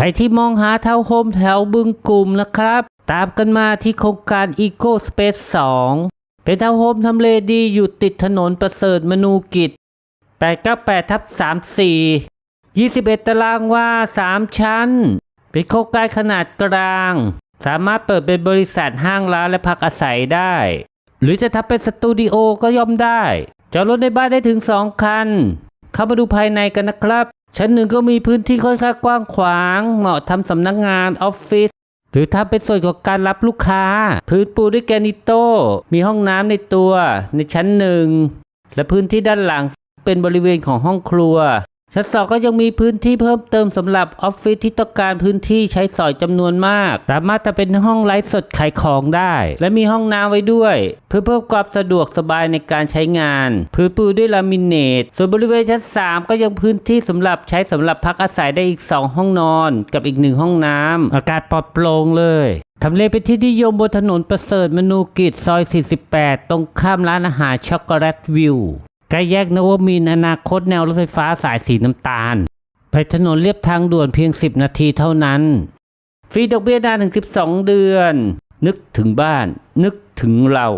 ใครที่มองหาทาวน์โฮมแถวบึงกลุ่มนะครับ ตามกันมาที่โครงการ Eco Space 2 เป็นทาวน์โฮมทำเลดีอยู่ติดถนนประเสริฐมนูกิจ 898ทับ34 21 ตารางวา3 ชั้น เป็นโครงการขนาดกลาง สามารถเปิดเป็นบริษัทห้างร้านและพักอาศัยได้ หรือจะทำเป็นสตูดิโอก็ย่อมได้ จอดรถในบ้านได้ถึง 2 คัน เข้ามาดูภายในกันนะครับ ชั้นหนึ่งก็มีพื้นที่ค่อนข้างกว้างขวาง เหมาะทำสำนักงานออฟฟิศหรือทำเป็นส่วนของการรับลูกค้า พื้นปูด้วยแกรนิโตมีห้องน้ำในตัวในชั้นหนึ่งและพื้นที่ด้านหลังเป็นบริเวณของห้องครัว ชั้นสองก็ยังมีพื้นที่เพิ่มเติมสำหรับออฟฟิศที่ต้องการพื้นที่ใช้สอยจำนวนมาก สามารถจะเป็นห้องไลฟ์สดขายของได้ และมีห้องน้ำไว้ด้วย เพื่อเพิ่มความสะดวกสบายในการใช้งาน พื้นปูด้วยลามิเนต ส่วนบริเวณชั้น3ก็ยังพื้นที่สำหรับใช้สำหรับพักอาศัยได้อีก 2 ห้องนอน กับอีกหนึ่งห้องน้ำอากาศปลอดโปร่งเลยทำเลเป็นที่นิยมบนถนนประเสริฐมนูกิจซอย 48 ตรงข้ามร้านอาหารช็อกโกแลตวิว ใกล้แยกนวมินอนาคตแนวรถไฟฟ้าสายสีน้ำตาล ไปถนนเรียบทางด่วนเพียง 10 นาทีเท่านั้น ฟรีดอกเบี้ยนานถึง 12 เดือน นึกถึงบ้าน นึกถึงเรา